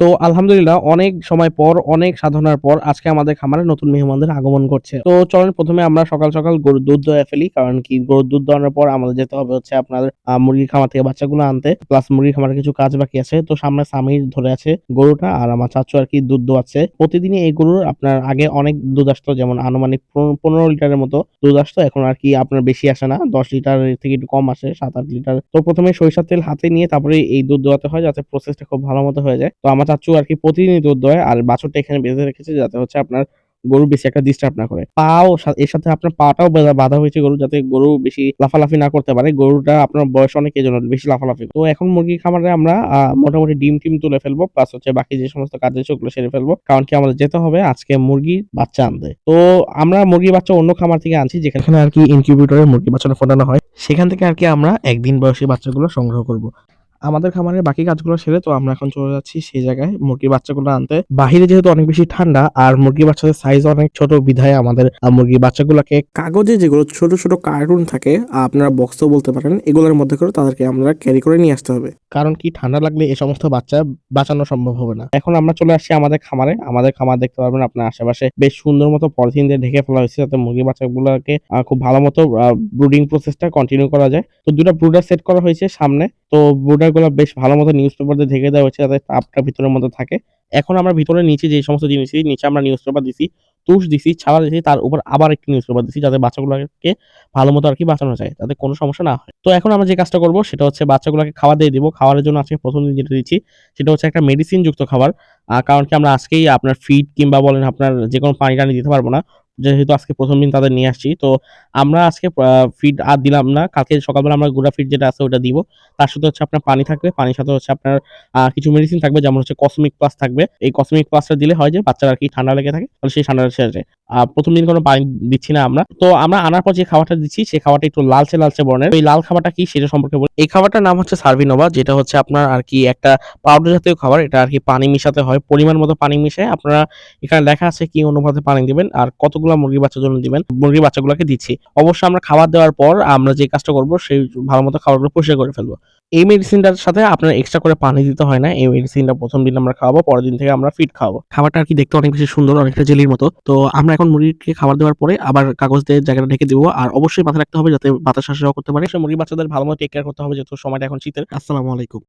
তো আলহামদুলিল্লাহ, অনেক সময় পর, অনেক সাধনার পর আজকে আমাদের খামারে নতুন মেহমানদের আগমন করছে তো চলেন প্রথমে আমরা সকাল সকাল গরুর দুধ দোয়া ফেলি, কারণ কি গরুর দুধ দোয়ানোর পর আমাদের যেতে হবে হচ্ছে আপনার মুরগির খামার থেকে বাচ্চাগুলো আনতে। প্লাস মুরগির খামারে কিছু কাজ বাকি আছে। তো সামনে সামির ধরে আছে গরুটা আর আমার চাচু আর কি দুধ দোয়াচ্ছে। প্রতিদিনই এই গরুর আপনার আগে অনেক দুধ আসতো, যেমন আনুমানিক পনেরো- পনেরো লিটারের মতো দুধ আসতো। এখন আর কি আপনার বেশি আসে না, দশ লিটার থেকে একটু কম আসে, সাত আট লিটার। তো প্রথমে সরিষার তেল হাতে নিয়ে তারপরে এই দুধ দোয়াতে হয়, যাতে প্রসেসটা খুব ভালো মতো হয়ে যায়। তো আমার চাচু আর কি প্রতিদিনই দুধ দেয় আর বাছুরটা এখানে বেঁধে রেখেছে যাতে হচ্ছে আপনার গরু বেশি একটা ডিস্টার্ব না করে। পাও এর সাথে আপনার পাটাও বাঁধা- হয়েছে গরু যাতে গরু বেশি লাফালাফি না করতে পারে। গরুটা আপনার বয়স অনেক এই জন্য বেশি লাফালাফি তো এখন মুরগি খামারে আমরা মোটামুটি ডিম টিম তুলে ফেলব প্লাস হচ্ছে বাকি যে সমস্ত কাজ আছে ওগুলো সেরে ফেলব। কারণ কি আমাদের যেতে হবে আজকে মুরগির বাচ্চা আনতে। তো আমরা মুরগির বাচ্চা অন্য খামার থেকে আনছি, যেখানে আর কি ইনকিউবেটরে মুরগি বাচ্চাটা ফোটানো হয়। সেখান থেকে আর কি আমরা একদিন বয়সী বাচ্চাগুলো সংগ্রহ করব। আমাদের খামারের বাকি কাজগুলো সেরে তো আমরা এখন চলে যাচ্ছি সেই জায়গায় মুরগির বাচ্চাগুলো আনতে। বাহিরে যেহেতু অনেক বেশি ঠান্ডা আর মুরগির বাচ্চাদের সাইজ অনেক ছোট, বিধায় আমাদের মুরগির বাচ্চাগুলোকে কাগজে যেগুলো ছোট ছোট কার্টুন থাকে, আপনারা বক্সও বলতে পারেন, এগুলোর মধ্যে করে তাদেরকে আমরা ক্যারি করে নিয়ে আসতে হবে। কারণ কি ঠান্ডা লাগলে এই সমস্ত বাচ্চা বাঁচানো সম্ভব হবে না। এখন আমরা চলে আসছি আমাদের খামারে। আমাদের খামার দেখতে পারবেন আপনার আশেপাশে বেশ সুন্দর মতো পলিথিন দিয়ে ঢেকে ফেলা হয়েছে যাতে মুরগি বাচ্চাগুলোকে খুব ভালো মতো ব্রুডিং প্রসেসটা কন্টিনিউ করা যায়। তো দুটা ব্রুডার সেট করা হয়েছে সামনে। তো ব্রুডারগুলো বেশ ভালো মতো নিউজ পেপার দিয়ে ঢেকে দেওয়া হয়েছে যাতে তাপটা ভিতরের মধ্যে থাকে। এখন আমরা ভিতরে নিচে যে সমস্ত জিনিস নিচে আমরা নিউজ পেপার দিছি তুষ দিছি, ছাড়া দিছি, তার উপর আবার একটি নিউজ পেপার দিছি যাতে বাচ্চাগুলোকে ভালো মতো আর কি বাঁচানো যায় তাতে কোনো সমস্যা না হয়। তো এখন আমরা যে কাজটা করব, সেটা হচ্ছে বাচ্চাগুলোকে খাবার দিয়ে দিব। খাওয়ারের জন্য আজকে প্রথম দিন যেটা দিচ্ছি, সেটা হচ্ছে একটা মেডিসিন যুক্ত খাবার। কারণ কি আমরা আজকেই আপনার ফিড কিংবা বলেন আপনার যে কোনো পানি টানি দিতে পারব না। যেহেতু আজকে প্রথম দিন তাদের নিয়ে আসছি, তো আমরা আজকে ফিড আর দিলাম না। কালকে সকালবেলা আমরা গুড়া ফিড যেটা আছে ওটা দিব। তার সাথে হচ্ছে আপনার পানি থাকবে, পানির সাথে হচ্ছে আপনার কিছু মেডিসিন থাকবে, যেমন হচ্ছে কসমিক প্লাস থাকবে। এই কসমিক প্লাসটা দিলে হয় যে বাচ্চারা কি ঠান্ডা লেগে থাকে, তাহলে সেই ঠান্ডা সেরে প্রথম দিন কোনো পানি দিচ্ছি না আমরা। তো আমরা আনার পর যে খাবারটা দিচ্ছি সেই খাবারটা একটু লালচে লালচে বর্ণের। এই লাল খাবারটা কি সেটা সম্পর্কে বলি। এই খাবারটার নাম হচ্ছে সার্ভিনোভা, যেটা হচ্ছে আপনার আর কি একটা পাউডার জাতীয় খাবার। এটা আর কি পানি মিশাতে হয়, পরিমাণ মতো পানি মিশিয়ে। আপনারা এখানে লেখা আছে কি অনুপাতে পানি দিবেন আর কতগুলো মুরগি বাচ্চার জন্য দিবেন। মুরগির বাচ্চাগুলোকে দিচ্ছি। অবশ্যই আমরা খাবার দেওয়ার পর আমরা যে কাজটা করব, সেই ভালো মতো খাবারগুলো পরিষ্কার করে ফেলব। এই মেডিসিনটার সাথে আপনার এক্সট্রা করে পানি দিতে হয় না। এই মেডিসিনটা প্রথম দিন আমরা খাওয়াবো পরের দিন থেকে আমরা ফিট খাওয়াবো। খাবারটা আর কি দেখতে অনেক বেশি সুন্দর অনেকটা জেলির মতো। তো আমরা এখন মুরগিকে খাবার দেওয়ার পরে আবার কাগজ দিয়ে জায়গাটা ঢেকে দিব। আর অবশ্যই মাথায় রাখতে হবে যাতে বাতাস আসা করতে পারে। সে মুরগি বাচ্চাদের ভালো মতো টেক কেয়ার করতে হবে যেহেতু সময়টা এখন শীতের। আসসালামু আলাইকুম।